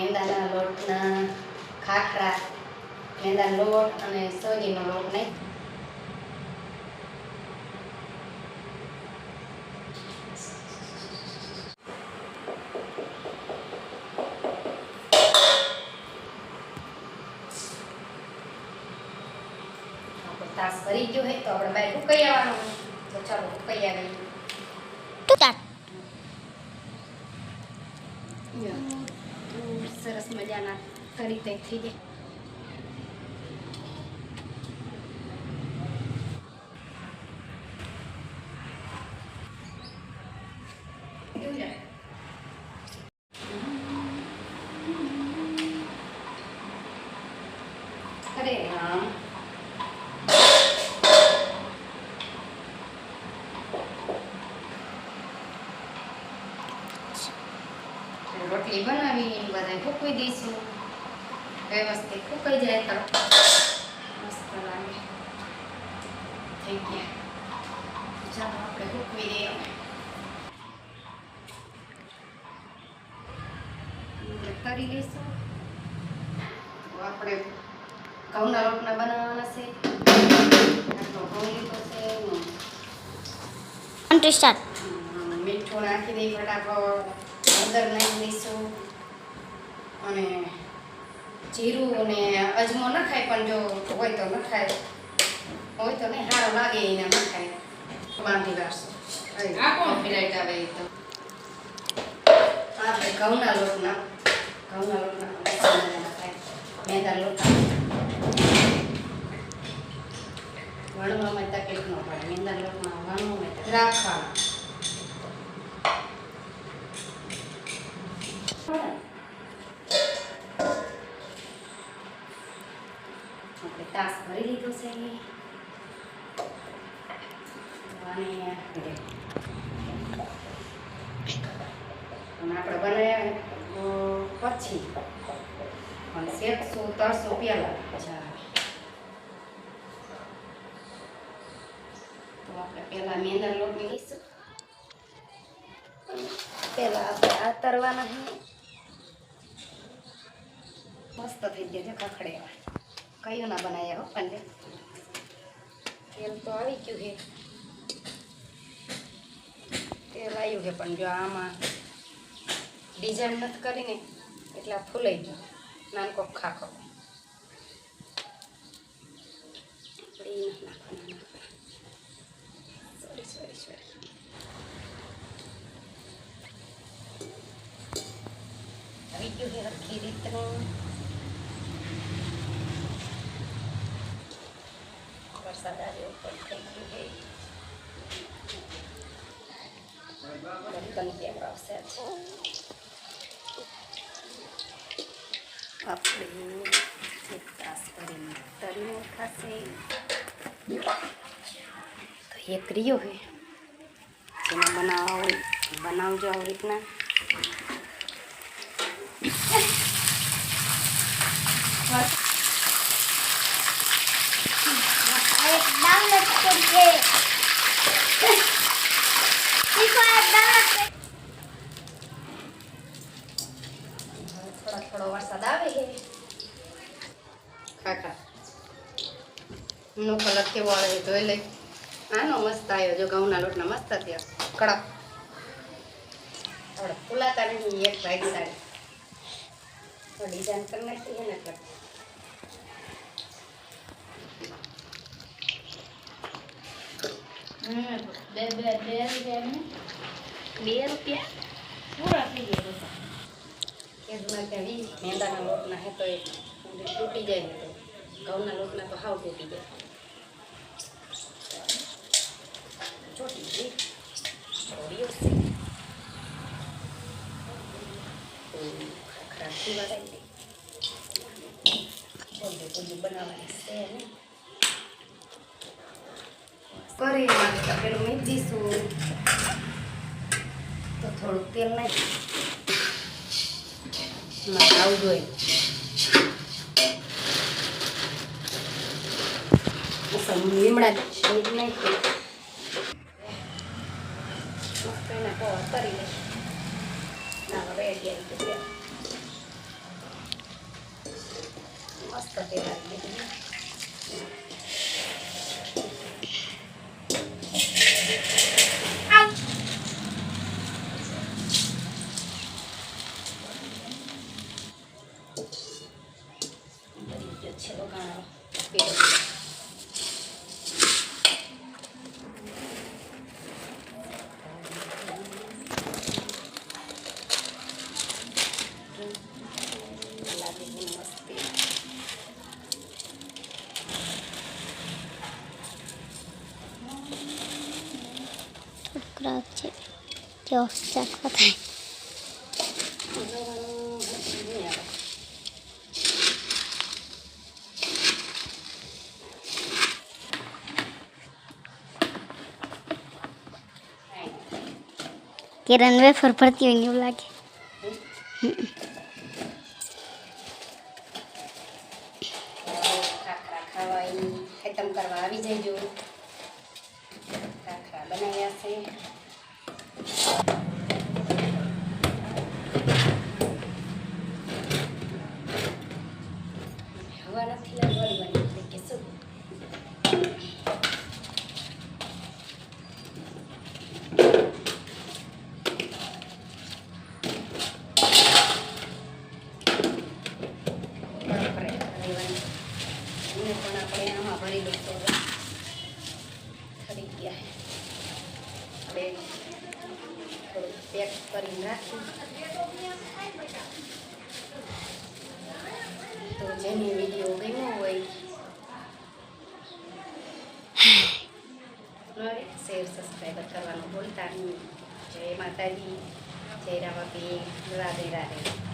મેંદાના લોટના ખાખરા મેંદાનો લોટ અને સોજીનો લોટ આપણો તાસ ભરી ગયો હોય તો આપણે બાય ઉકઈ આવવાનું તો ચાલો ઉકાઈ આવી સરસ મજાના કરી તે થઈ જાય. કેવું બનાવી બધાય ફૂકવી દઈશું વ્યવસ્થિત ફૂકાઈ જાય તો મસ્ત લાગે થઈ ગયા ચાલો આપણે ફૂકવી દઈએ હવે. હવે તરી લઈશું તો આપણે ઘઉંના રોટલા બનાવવાના છે આટલો ઘઉં લીધો છે વન ટુ સ્ટાર્ટ હમ, મીઠું નાખી દઈ ફટાફટ હળદર નાખી દઈશું અને જીરું અને અજમો ન ખાય પણ જો હોય તો ન ખાય. હોય તો નહીં સારો લાગે એને ન ખાય. બાંધી કોણ? કોપીરાઇટ આવે એ તો? આપણે ઘઉંના લોટના. ઘઉંના લોટના મેંદા નખાય લોટના. વણવામાં તકલીફ ન પડે. મેંદા લોટમાં વણવામાં રાખવાના આપણે તાસ ભરી લીધો છે અને આપણે બનાવ્યા પછી અને શેકશું તરશું પહેલાં તો આપણે પહેલાં મેંદા લોટ લઈશું પહેલાં આપણે આ તરવાના મસ્ત થઈ ગયા છે ખખડેવા કયું ના બનાવ્યા હો પંડે તેલ તો આવી ગયું છે તેલ આવ્યું છે પણ જો આમાં ડિઝાઇન નથી કરીને એટલે આ ફૂલાઈ ગયું નાનકો ખાખો નાખવાના સોરી સોરી સોરી આવી ગયું છે હરખી રીતનું વરસાદ આવ્યો ઉપર થઈ ગયું છે બર્તન કેમ આવશે આપણે એક તાસ કરીને તરીને ખાશે તો એક રહ્યો હે જેને બનાવવા હોય એ બનાવજો આવી રીતના એક થોડો વરસાદ આવે છે ખાખા. કલર કેવો આવે ધોઈ લઈ આનો મસ્ત આવ્યો જો લોટના મસ્ત થયા કડક થોડા ફૂલાતા નહીં એક ભાઈ સાડી ડિઝાઇન કરી નાખી છે ને બે બે બે રૂપિયા? રૂપિયા પૂરા થઈ ગયા ત્યાં વીસ, મેંદાના લોટના હે તો તૂટી જાય તો. ઘઉંના લોટના તો હાવ તૂટી જાય ચોટી ગઈ થોડીઓ છે ખાખરા ખીવા દઈ બધું બધું બનાવવાની છે ને કરી એમાં પેલું મીઠ દઈશું. તો થોડુંક તેલ નાખી. આવું જોઈએ લીમડા નાખી. મસ્ત રેડી આવી ગયું છે વઘાણો પેલો લાગે બહુ મસ્તી ટુકડા છે જો ચાખવા થાય કિરણ વેફર ભરતી હોય ને એવું લાગે ખાખરા ખાવાય ખતમ કરવા આવી જજો ખાખરા બનાવ્યા છે હવા નથી લાગવાની બની એટલે કે શું એને પણ આપણે આમાં ભરી લઈશું ખરી ગયા હવે પેક કરીને રાખી તો જેની વીડિયો ગમ્યો હોય શેર સબસ્ક્રાઈબર કરવાનું ભૂલતા નહીં. જય માતાજી, જય રામાપી રાધે રાધે.